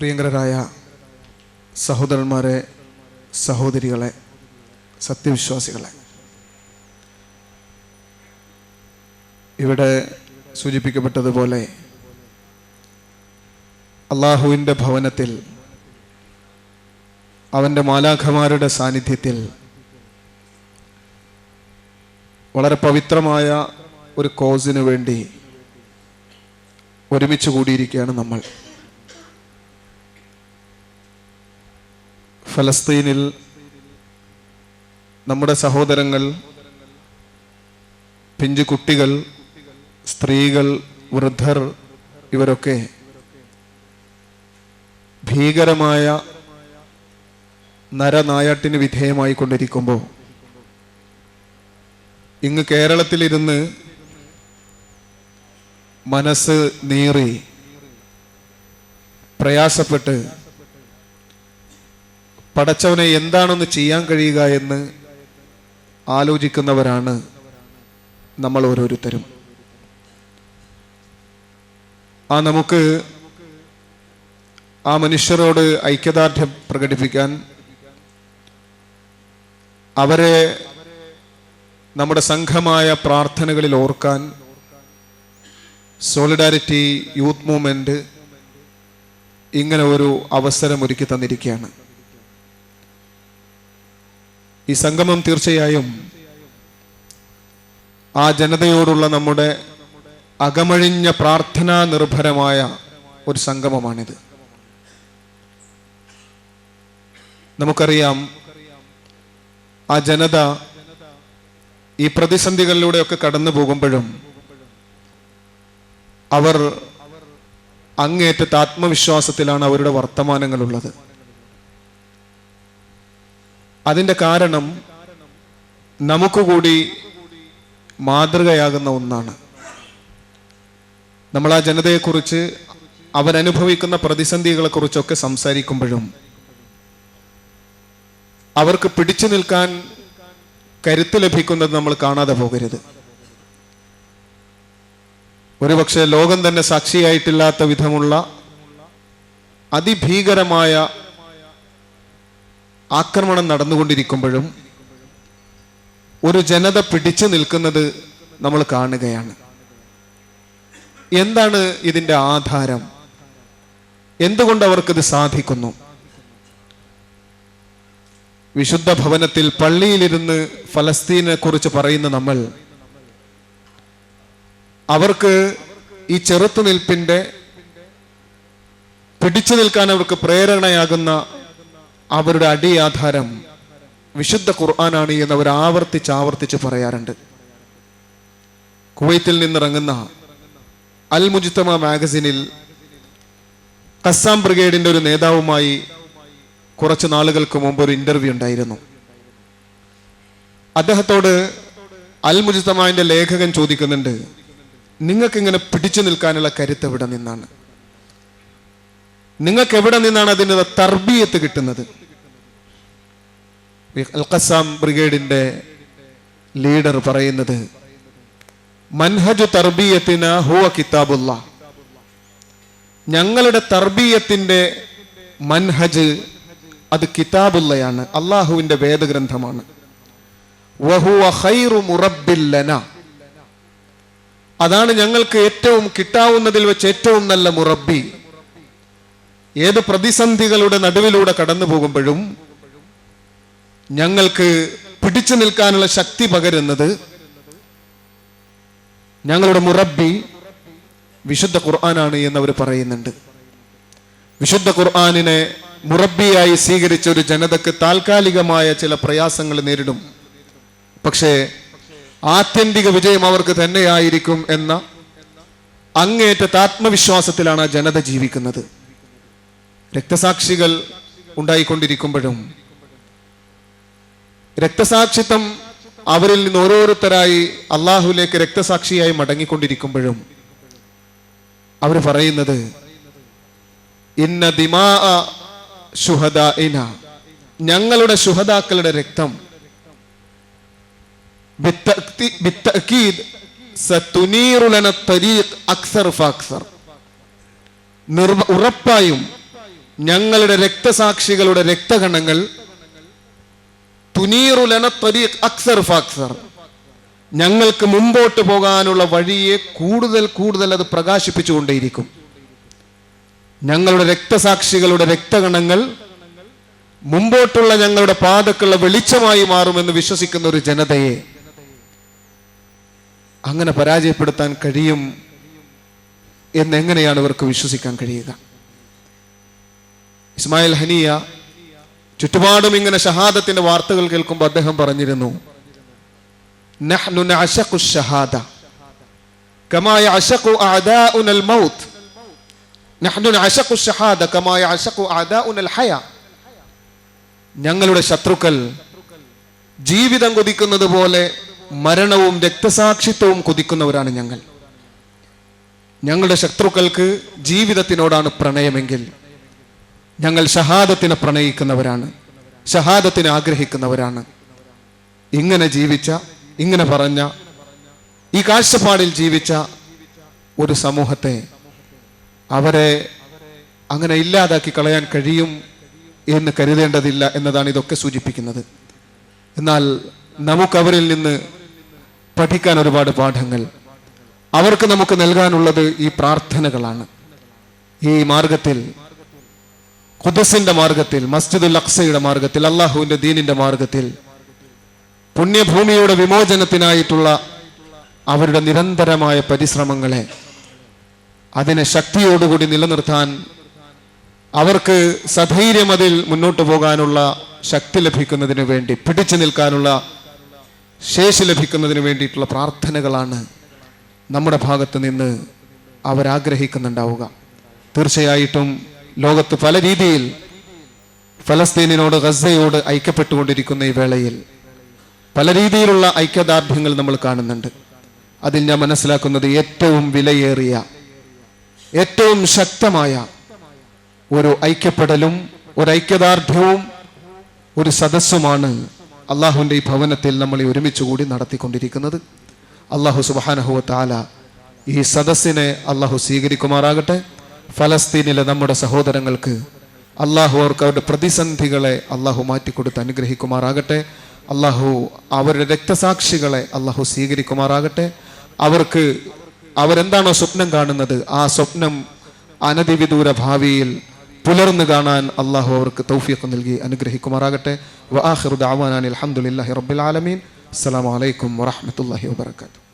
പ്രിയങ്കരായ സഹോദരന്മാരെ സഹോദരികളെ സത്യവിശ്വാസികളെ. ഇവിടെ സൂചിപ്പിക്കപ്പെട്ടതുപോലെ അള്ളാഹുവിന്റെ ഭവനത്തിൽ അവന്റെ മാലാഖമാരുടെ സാന്നിധ്യത്തിൽ വളരെ പവിത്രമായ ഒരു കോസിനു വേണ്ടി ഒരുമിച്ച് കൂടിയിരിക്കുകയാണ് നമ്മൾ. ഫലസ്തീനിൽ നമ്മുടെ സഹോദരങ്ങൾ പിഞ്ചു കുട്ടികൾ സ്ത്രീകൾ വൃദ്ധർ ഇവരൊക്കെ ഭീകരമായ നരനായാട്ടിന് വിധേയമായി കൊണ്ടിരിക്കുമ്പോൾ ഇങ്ങ് കേരളത്തിലിരുന്ന് മനസ്സ് നീറി പ്രയാസപ്പെട്ട് പടച്ചവനെ എന്താണെന്ന് ചെയ്യാൻ കഴിയുക എന്ന് ആലോചിക്കുന്നവരാണ് നമ്മൾ ഓരോരുത്തരും. ആ നമുക്ക് ആ മനുഷ്യരോട് ഐക്യദാർഢ്യം പ്രകടിപ്പിക്കാൻ അവരെ നമ്മുടെ സംഘമായ പ്രാർത്ഥനകളിൽ ഓർക്കാൻ സോളിഡാരിറ്റി യൂത്ത് മൂവ്മെന്റ് ഇങ്ങനെ ഒരു അവസരം ഒരുക്കി തന്നിരിക്കുകയാണ്. ഈ സംഗമം തീർച്ചയായും ആ ജനതയോടുള്ള നമ്മുടെ അകമഴിഞ്ഞ പ്രാർത്ഥനാ നിർഭരമായ ഒരു സംഗമമാണിത്. നമുക്കറിയാം ആ ജനത ഈ പ്രതിസന്ധികളിലൂടെയൊക്കെ കടന്നു പോകുമ്പോഴും അവർ അങ്ങേറ്റത്തെ ആത്മവിശ്വാസത്തിലാണ് അവരുടെ വർത്തമാനങ്ങളുള്ളത്. അതിന്റെ കാരണം നമുക്ക് കൂടി മാതൃകയാകുന്ന ഒന്നാണ്. നമ്മൾ ആ ജനതയെക്കുറിച്ച് അവരനുഭവിക്കുന്ന പ്രതിസന്ധികളെക്കുറിച്ചൊക്കെ സംസാരിക്കുമ്പോഴും അവർക്ക് പിടിച്ചു നിൽക്കാൻ കരുത്ത് ലഭിക്കുന്നത് നമ്മൾ കാണാതെ പോകരുത്. ഒരുപക്ഷെ ലോകം തന്നെ സാക്ഷിയായിട്ടില്ലാത്ത വിധമുള്ള അതിഭീകരമായ ആക്രമണം നടന്നുകൊണ്ടിരിക്കുമ്പോഴും ഒരു ജനത പിടിച്ചു നിൽക്കുന്നത് നമ്മൾ കാണുകയാണ്. എന്താണ് ഇതിന്റെ ആധാരം? എന്തുകൊണ്ട് അവർക്കിത് സാധിക്കുന്നു? വിശുദ്ധ ഭവനത്തിൽ പള്ളിയിലിരുന്ന് ഫലസ്തീനെ കുറിച്ച് പറയുന്ന നമ്മൾ അവർക്ക് ഈ ചെറുത്തുനിൽപ്പിന്റെ പിടിച്ചു നിൽക്കാൻ അവർക്ക് പ്രേരണയാകുന്ന അവരുടെ അടിയാധാരം വിശുദ്ധ ഖുർആനാണ് എന്ന് അവർ ആവർത്തിച്ച് ആവർത്തിച്ച് പറയാറുണ്ട്. കുവൈത്തിൽ നിന്നിറങ്ങുന്ന അൽ മുജിത്തമ മാഗസിനിൽ കസാം ബ്രിഗേഡിന്റെ ഒരു നേതാവുമായി കുറച്ച് നാളുകൾക്ക് മുമ്പ് ഒരു ഇന്റർവ്യൂ ഉണ്ടായിരുന്നു. അദ്ദേഹത്തോട് അൽ മുജിത്തമാന്റെ ലേഖകൻ ചോദിക്കുന്നുണ്ട് നിങ്ങൾക്ക് ഇങ്ങനെ പിടിച്ചു നിൽക്കാനുള്ള കരുത്ത് എവിടെ നിന്നാണ്? നിങ്ങൾക്ക് എവിടെ നിന്നാണ് അതിന്റെ തർബീയത്ത് കിട്ടുന്നത്? അൽ ബ്രിഗേഡിന്റെ ലീഡർ പറയുന്നത് മൻഹജു തർബീയത്തിന് ഹുവ കിതാബുല്ല. ഞങ്ങളുടെ തർബീയത്തിന്റെ മൻഹജ് അത് കിതാബുള്ളയാണ് അള്ളാഹുവിന്റെ വേദഗ്രന്ഥമാണ്. അതാണ് ഞങ്ങൾക്ക് ഏറ്റവും കിട്ടാവുന്നതിൽ വെച്ച് ഏറ്റവും നല്ല മുറബി ഏത് പ്രതിസന്ധികളുടെ നടുവിലൂടെ കടന്നു പോകുമ്പോഴും ഞങ്ങൾക്ക് പിടിച്ചു നിൽക്കാനുള്ള ശക്തി പകരുന്നത് ഞങ്ങളുടെ മുറബി വിശുദ്ധ ഖുർആനാണ് അവർ പറയുന്നുണ്ട്. വിശുദ്ധ ഖുർആാനിനെ മുറബിയായി സ്വീകരിച്ച ഒരു ജനതക്ക് താൽക്കാലികമായ ചില പ്രയാസങ്ങൾ നേരിടും. പക്ഷേ ആത്യന്തിക വിജയം അവർക്ക് തന്നെയായിരിക്കും എന്ന അങ്ങേറ്റത്തെ ആത്മവിശ്വാസത്തിലാണ് ആ ജനത ജീവിക്കുന്നത്. രക്തസാക്ഷികൾ ഉണ്ടായിക്കൊണ്ടിരിക്കുമ്പോഴും രക്തസാക്ഷിത്വം അവരിൽ നിന്ന് ഓരോരുത്തരായി അള്ളാഹുലേക്ക് രക്തസാക്ഷിയായി മടങ്ങിക്കൊണ്ടിരിക്കുമ്പോഴും അവർ പറയുന്നത് ഇന്ന ദിമാ ഇന ഞങ്ങളുടെ ശുഹദാക്കളുടെ രക്തം ഉറപ്പായും ഞങ്ങളുടെ രക്തസാക്ഷികളുടെ രക്തകണങ്ങൾ തുനീറുലന അക്സർ ഞങ്ങൾക്ക് മുമ്പോട്ട് പോകാനുള്ള വഴിയെ കൂടുതൽ കൂടുതൽ അത് പ്രകാശിപ്പിച്ചുകൊണ്ടേയിരിക്കും. ഞങ്ങളുടെ രക്തസാക്ഷികളുടെ രക്തകണങ്ങൾ മുമ്പോട്ടുള്ള ഞങ്ങളുടെ പാതക്കുള്ള വെളിച്ചമായി മാറുമെന്ന് വിശ്വസിക്കുന്ന ഒരു ജനതയെ അങ്ങനെ പരാജയപ്പെടുത്താൻ കഴിയും എന്നെങ്ങനെയാണ് ഇവർക്ക് വിശ്വസിക്കാൻ കഴിയുക? ഇസ്മായിൽ ഹനിയ ചുറ്റുപാടും ഇങ്ങനെ ഷഹാദത്തിന്റെ വാർത്തകൾ കേൾക്കുമ്പോൾ അദ്ദേഹം പറഞ്ഞിരുന്നു നഹ്നു നഅശഖു الشهادة كما يعشق أعداؤنا الموت നഹ്നു നഅശഖു الشهادة كما يعشق أعداؤنا الحياة ഞങ്ങളുടെ ശത്രുക്കൾ ജീവിതം കൊതിക്കുന്നത് പോലെ മരണവും രക്തസാക്ഷിത്വവും കൊതിക്കുന്നവരാണ് ഞങ്ങൾ ഞങ്ങളുടെ ശത്രുക്കൾക്ക് ജീവിതത്തിനോടാണ് പ്രണയമെങ്കിൽ ഞങ്ങൾ ഷഹാദത്തിനെ പ്രണയിക്കുന്നവരാണ്. ഷഹാദത്തിനെ ആഗ്രഹിക്കുന്നവരാണ്. ഇങ്ങനെ ജീവിച്ച ഇങ്ങനെ പറഞ്ഞ ഈ കാഴ്ചപ്പാടിൽ ജീവിച്ച ഒരു സമൂഹത്തെ അവരെ അങ്ങനെ ഇല്ലാതാക്കി കളയാൻ കഴിയും എന്ന് കരുതേണ്ടതില്ല എന്നതാണ് ഇതൊക്കെ സൂചിപ്പിക്കുന്നത്. എന്നാൽ നമുക്കവരിൽ നിന്ന് പഠിക്കാൻ ഒരുപാട് പാഠങ്ങൾ. അവർക്ക് നമുക്ക് നൽകാനുള്ളത് ഈ പ്രാർത്ഥനകളാണ്. ഈ മാർഗത്തിൽ ഖുദസിന്റെ മാർഗത്തിൽ മസ്ജിദുൽ അക്സയുടെ മാർഗത്തിൽ അള്ളാഹുവിന്റെ ദീനിന്റെ മാർഗത്തിൽ പുണ്യഭൂമിയുടെ വിമോചനത്തിനായിട്ടുള്ള അവരുടെ നിരന്തരമായ പരിശ്രമങ്ങളെ അതിനെ ശക്തിയോടുകൂടി നിലനിർത്താൻ അവർക്ക് സധൈര്യം അതിൽ മുന്നോട്ട് പോകാനുള്ള ശക്തി ലഭിക്കുന്നതിന് വേണ്ടി പിടിച്ചു നിൽക്കാനുള്ള ശേഷി ലഭിക്കുന്നതിന് വേണ്ടിയിട്ടുള്ള പ്രാർത്ഥനകളാണ് നമ്മുടെ ഭാഗത്ത് നിന്ന് അവരാഗ്രഹിക്കുന്നുണ്ടാവുക. തീർച്ചയായിട്ടും ലോകത്ത് പല രീതിയിൽ ഫലസ്തീനിനോട് ഗസയോട് ഐക്യപ്പെട്ടുകൊണ്ടിരിക്കുന്ന ഈ വേളയിൽ പല രീതിയിലുള്ള ഐക്യദാർഢ്യങ്ങൾ നമ്മൾ കാണുന്നുണ്ട്. അതിൽ ഞാൻ മനസ്സിലാക്കുന്നത് ഏറ്റവും വിലയേറിയ ഏറ്റവും ശക്തമായ ഒരു ഐക്യപ്പെടലും ഒരു ഐക്യദാർഢ്യവും ഒരു സദസ്സുമാണ് അള്ളാഹുവിന്റെ ഈ ഭവനത്തിൽ നമ്മൾ ഈ ഒരുമിച്ച് കൂടി നടത്തിക്കൊണ്ടിരിക്കുന്നത്. അള്ളാഹു സുബാനഹുവ താല ഈ സദസ്സിനെ അള്ളാഹു സ്വീകരിക്കുമാറാകട്ടെ. ഫലസ്തീനിലെ നമ്മുടെ സഹോദരങ്ങൾക്ക് അള്ളാഹു അവർക്ക് അവരുടെ പ്രതിസന്ധികളെ അള്ളാഹു മാറ്റിക്കൊടുത്ത് അനുഗ്രഹിക്കുമാറാകട്ടെ. അള്ളാഹു അവരുടെ രക്തസാക്ഷികളെ അള്ളാഹു സ്വീകരിക്കുമാറാകട്ടെ. അവർക്ക് അവരെന്താണോ സ്വപ്നം കാണുന്നത് ആ സ്വപ്നം അനധിവിദൂര ഭാവിയിൽ പുലർന്നു കാണാൻ അള്ളാഹു അവർക്ക് തൗഫീഖ് നൽകി അനുഗ്രഹിക്കുമാറാകട്ടെ. വാഹിറുദ് ദഅവാനാനി അൽഹംദുലില്ലാഹി റബ്ബിൽ ആലമീൻ. അസ്സലാമു അലൈക്കും വറഹ്മത്തുള്ളാഹി വബറകാതുഹു.